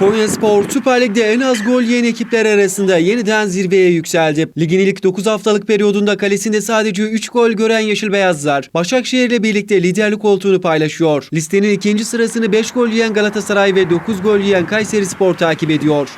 Konyaspor Süper Lig'de en az gol yiyen ekipler arasında yeniden zirveye yükseldi. Ligin ilk 9 haftalık periyodunda kalesinde sadece 3 gol gören Yeşil Beyazlar, Başakşehir ile birlikte liderlik koltuğunu paylaşıyor. Listenin ikinci sırasını 5 gol yiyen Galatasaray ve 9 gol yiyen Kayseri Spor takip ediyor.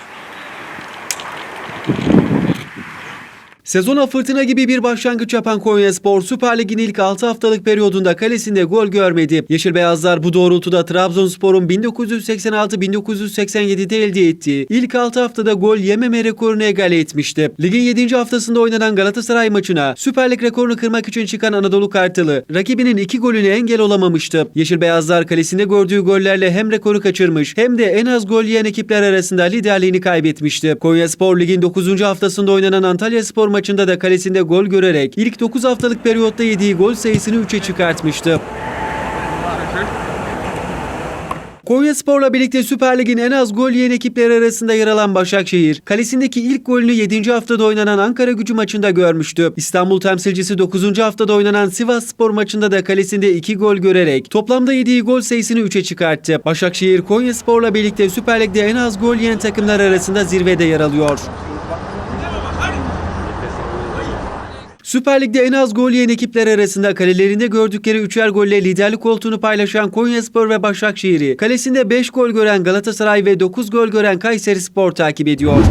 Sezona fırtına gibi bir başlangıç yapan Konyaspor Süper Lig'in ilk 6 haftalık periyodunda kalesinde gol görmedi. Yeşil Beyazlar bu doğrultuda Trabzonspor'un 1986-1987'de elde ettiği ilk 6 haftada gol yememe rekorunu egale etmişti. Ligin 7. haftasında oynanan Galatasaray maçına Süper Lig rekorunu kırmak için çıkan Anadolu Kartalı rakibinin 2 golüne engel olamamıştı. Yeşil Beyazlar kalesinde gördüğü gollerle hem rekoru kaçırmış hem de en az gol yiyen ekipler arasında liderliğini kaybetmişti. Konyaspor Lig'in 9. haftasında oynanan Antalya Spor maçında da kalesinde gol görerek ilk 9 haftalık periyotta yediği gol sayısını 3'e çıkartmıştı. Konyaspor'la birlikte Süper Lig'in en az gol yiyen ekipleri arasında yer alan Başakşehir, kalesindeki ilk golünü 7. haftada oynanan Ankara gücü maçında görmüştü. İstanbul temsilcisi 9. haftada oynanan Sivas Spor maçında da kalesinde 2 gol görerek toplamda yediği gol sayısını 3'e çıkarttı. Başakşehir, Konyaspor'la birlikte Süper Lig'de en az gol yiyen takımlar arasında zirvede yer alıyor. Süper Lig'de en az gol yiyen ekipler arasında kalelerinde gördükleri üçer golle liderlik koltuğunu paylaşan Konyaspor ve Başakşehir'i, kalesinde 5 gol gören Galatasaray ve 9 gol gören Kayseri Spor takip ediyor.